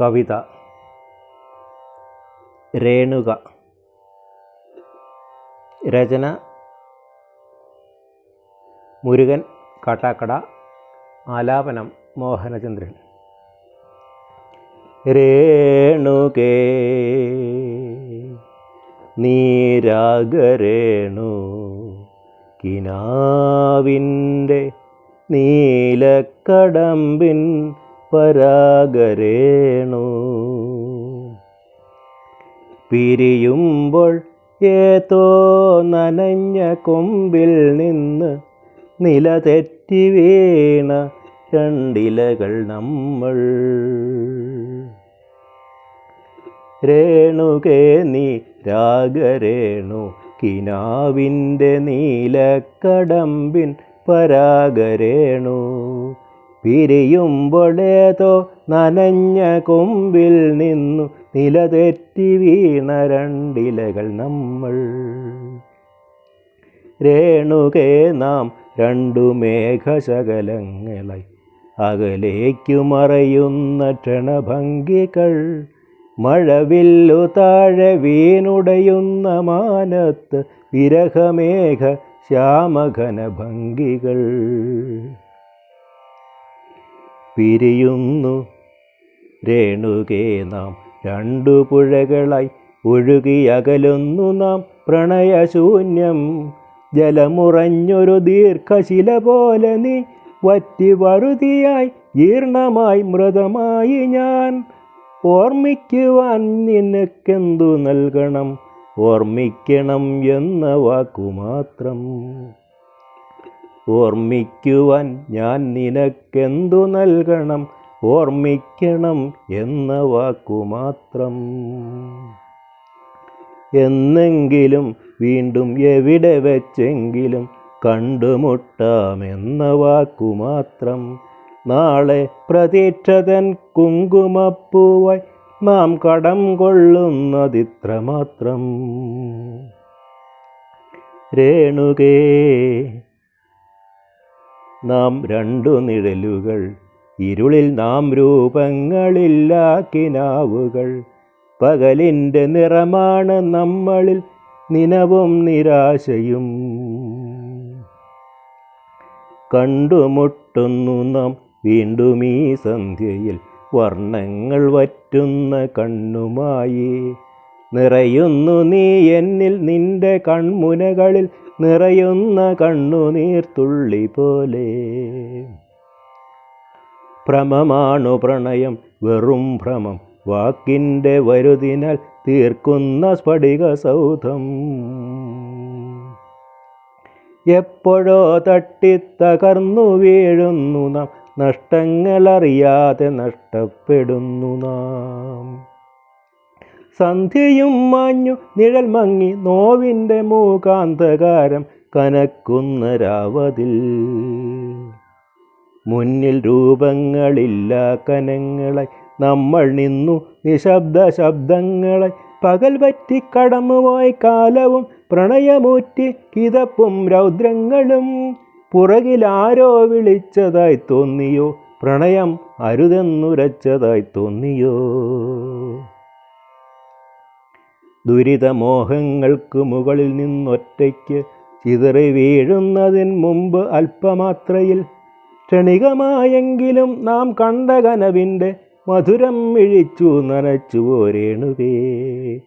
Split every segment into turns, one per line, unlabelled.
കവിത. രേണുക. രചന മുരുകൻ കാട്ടാക്കട ആലാപനം മോഹനചന്ദ്രൻ. രേണുകേ നീരാഗരേണു കിനാവിന്റെ നീലക്കടമ്പിൻ പരാഗരേണു. പിരിയുമ്പോൾ ഏതോ നനഞ്ഞ കൊമ്പിൽ നിന്ന് നില തെറ്റി വീണ രണ്ടിലകൾ നമ്മൾ. രേണുകേ നീ രാഗരേണു കിനാവിന്റെ നീലക്കടമ്പിൻ പരാഗരേണു. പിരിയുമ്പോഴേതോ നനഞ്ഞ കൊമ്പിൽ നിന്നു നിലതെറ്റി വീണ രണ്ടിലകൾ നമ്മൾ. രേണുകേ നാം രണ്ടു മേഘശകലങ്ങളായി അകലേക്കു മറയുന്ന ക്ഷണഭംഗികൾ. മഴവില്ലു താഴെ വീണുടയുന്ന മാനത്ത് വിരഹമേഘ ശ്യാമഘന ഭംഗികൾ പിരിയുന്നു. രേണുകേ നാം രണ്ടു പുഴകളായി ഒഴുകി അകലുന്നു നാം പ്രണയശൂന്യം. ജലമുറഞ്ഞൊരു ദീർഘശില പോലെ നീ വറ്റി വറുതിയായി ജീർണമായി മൃതമായി ഞാൻ. ഓർമ്മിക്കുവാൻ നിനക്കെന്തു നൽകണം? ഓർമ്മിക്കണം എന്ന വാക്കു മാത്രം. ഓർമ്മിക്കുവാൻ ഞാൻ നിനക്കെന്തു നൽകണം? ഓർമ്മിക്കണം എന്ന വാക്കുമാത്രം എന്നെങ്കിലും വീണ്ടും എവിടെ വെച്ചെങ്കിലും കണ്ടുമുട്ടാമെന്ന വാക്കുമാത്രം നാളെ പ്രതീക്ഷതൻ കുങ്കുമപ്പൂവായി നാം കടം കൊള്ളുന്നതിത്രമാത്രം രേണുകേ നാം രണ്ടു നിഴലുകൾ ഇരുളിൽ നാം രൂപങ്ങളില്ലാക്കിനാവുകൾ. പകലിന്റെ നിറമാണ് നമ്മളിൽ നിനവും നിരാശയും. കണ്ടുമുട്ടുന്നു നാം വീണ്ടും ഈ സന്ധ്യയിൽ വർണങ്ങൾ വറ്റുന്ന കണ്ണുമായി. നിറയുന്നു നീ എന്നിൽ നിന്റെ കൺമുനകളിൽ നിറയുന്ന കണ്ണുനീർത്തുള്ളി പോലെ. ഭ്രമമാണു പ്രണയം വെറും ഭ്രമം. വാക്കിന്റെ വരുതിനാൽ തീർക്കുന്ന സ്ഫടിക സൗധം. എപ്പോഴോ തട്ടിത്തകർന്നു വീഴുന്നു നാം. നഷ്ടങ്ങളറിയാതെ നഷ്ടപ്പെടുന്നു നാം. സന്ധ്യയും മഞ്ഞു നിഴൽ മങ്ങി നോവിന്റെ മൂകാന്തകാരം കനക്കുന്ന രാവതിൽ. മുന്നിൽ രൂപങ്ങളില്ല കനങ്ങളെ നമ്മൾ നിന്നു നിശബ്ദ ശബ്ദങ്ങളെ പകൽ പറ്റി കടമുപോയി കാലവും പ്രണയമൂറ്റി കിതപ്പും രൗദ്രങ്ങളും പുറകിലാരോ വിളിച്ചതായി തോന്നിയോ പ്രണയം അരുതെന്നുരച്ചതായി തോന്നിയോ? ദുരിതമോഹങ്ങൾക്ക് മുകളിൽ നിന്നൊറ്റയ്ക്ക് ചിതറി വീഴുന്നതിന് മുമ്പ് അല്പമാത്രയിൽ ക്ഷണികമായെങ്കിലും നാം കണ്ട കനവിന്റെ മധുരം ഇഴിച്ചു നനച്ചുവോ രേണുകേ.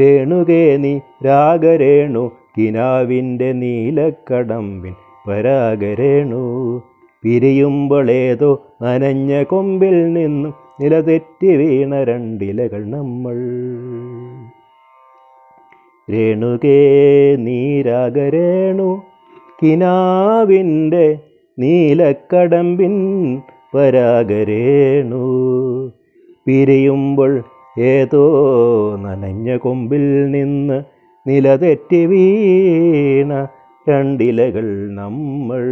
രേണുകേ നീ രാഗരേണു കിനാവിന്റെ നീലക്കടമ്പിൻ പരാഗരേണു പിരിയുമ്പോളേതോ നനഞ്ഞ കൊമ്പിൽ നിന്നും നിലതെറ്റി വീണ രണ്ടിലകൾ നമ്മൾ. രേണുകേ നീരാഗരേണു കിനാവിന്റെ നീലക്കടമ്പിൻ പരാഗരേണു പിരിയുമ്പോൾ ഏതോ നനഞ്ഞ കൊമ്പിൽ നിന്ന് നിലതെറ്റി വീണ രണ്ടിലകൾ നമ്മൾ.